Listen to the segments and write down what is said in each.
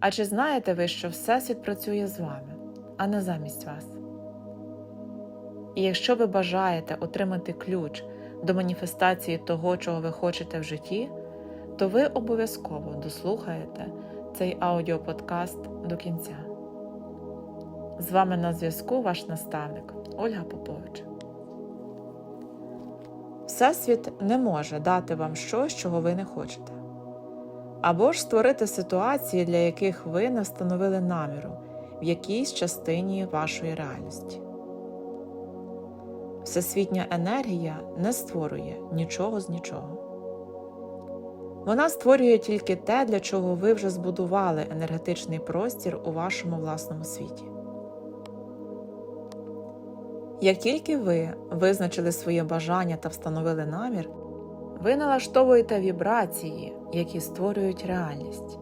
А чи знаєте ви, що Всесвіт працює з вами, а не замість вас? І якщо ви бажаєте отримати ключ до маніфестації того, чого ви хочете в житті, то ви обов'язково дослухаєте цей аудіоподкаст до кінця. З вами на зв'язку ваш наставник Ольга Попович. Всесвіт не може дати вам щось, чого ви не хочете, або ж створити ситуації, для яких ви не встановили наміру в якійсь частині вашої реальності. Всесвітня енергія не створює нічого з нічого. Вона створює тільки те, для чого ви вже збудували енергетичний простір у вашому власному світі. Як тільки ви визначили своє бажання та встановили намір, ви налаштовуєте вібрації, які створюють реальність.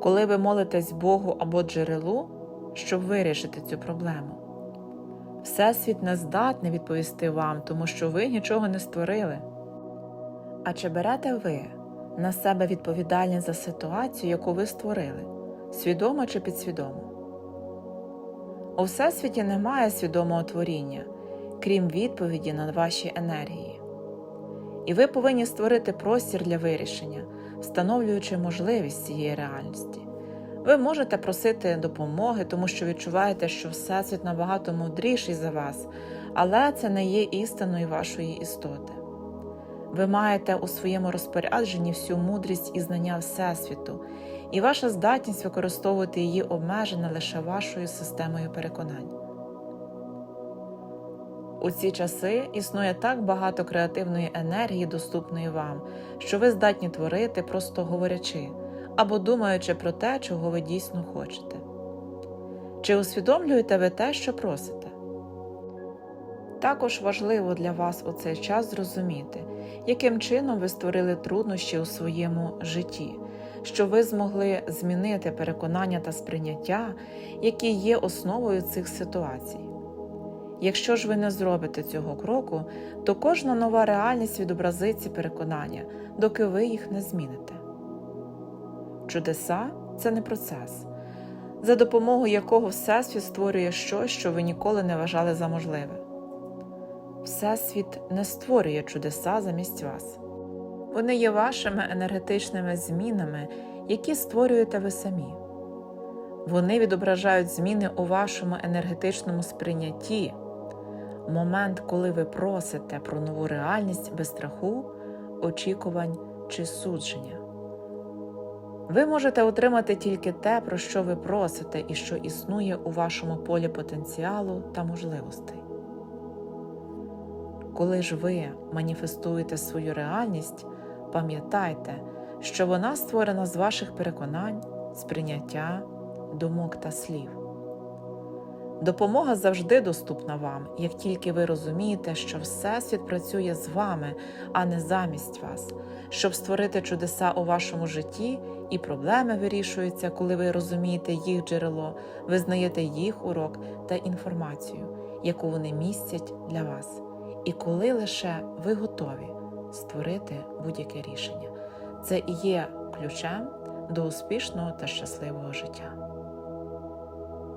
Коли ви молитесь Богу або джерелу, щоб вирішити цю проблему, Всесвіт не здатний відповісти вам, тому що ви нічого не створили. А чи берете ви на себе відповідальність за ситуацію, яку ви створили, свідомо чи підсвідомо? У всесвіті немає свідомого творіння, крім відповіді на ваші енергії. І ви повинні створити простір для вирішення, встановлюючи можливість цієї реальності. Ви можете просити допомоги, тому що відчуваєте, що Всесвіт набагато мудріший за вас, але це не є істиною вашої істоти. Ви маєте у своєму розпорядженні всю мудрість і знання Всесвіту, і ваша здатність використовувати її обмежена лише вашою системою переконань. У ці часи існує так багато креативної енергії, доступної вам, що ви здатні творити, просто говорячи або думаючи про те, чого ви дійсно хочете. Чи усвідомлюєте ви те, що просите? Також важливо для вас у цей час зрозуміти, яким чином ви створили труднощі у своєму житті, що ви змогли змінити переконання та сприйняття, які є основою цих ситуацій. Якщо ж ви не зробите цього кроку, то кожна нова реальність відобразить ці переконання, доки ви їх не зміните. Чудеса це не процес, за допомогою якого Всесвіт створює щось, що ви ніколи не вважали за можливе. Всесвіт не створює чудеса замість вас. Вони є вашими енергетичними змінами, які створюєте ви самі. Вони відображають зміни у вашому енергетичному сприйнятті, момент, коли ви просите про нову реальність без страху, очікувань чи судження. Ви можете отримати тільки те, про що ви просите і що існує у вашому полі потенціалу та можливостей. Коли ж ви маніфестуєте свою реальність, пам'ятайте, що вона створена з ваших переконань, сприйняття, думок та слів. Допомога завжди доступна вам, як тільки ви розумієте, що Всесвіт працює з вами, а не замість вас, щоб створити чудеса у вашому житті, і проблеми вирішуються, коли ви розумієте їх джерело, визнаєте їх урок та інформацію, яку вони містять для вас, і коли лише ви готові створити будь-яке рішення. Це і є ключем до успішного та щасливого життя.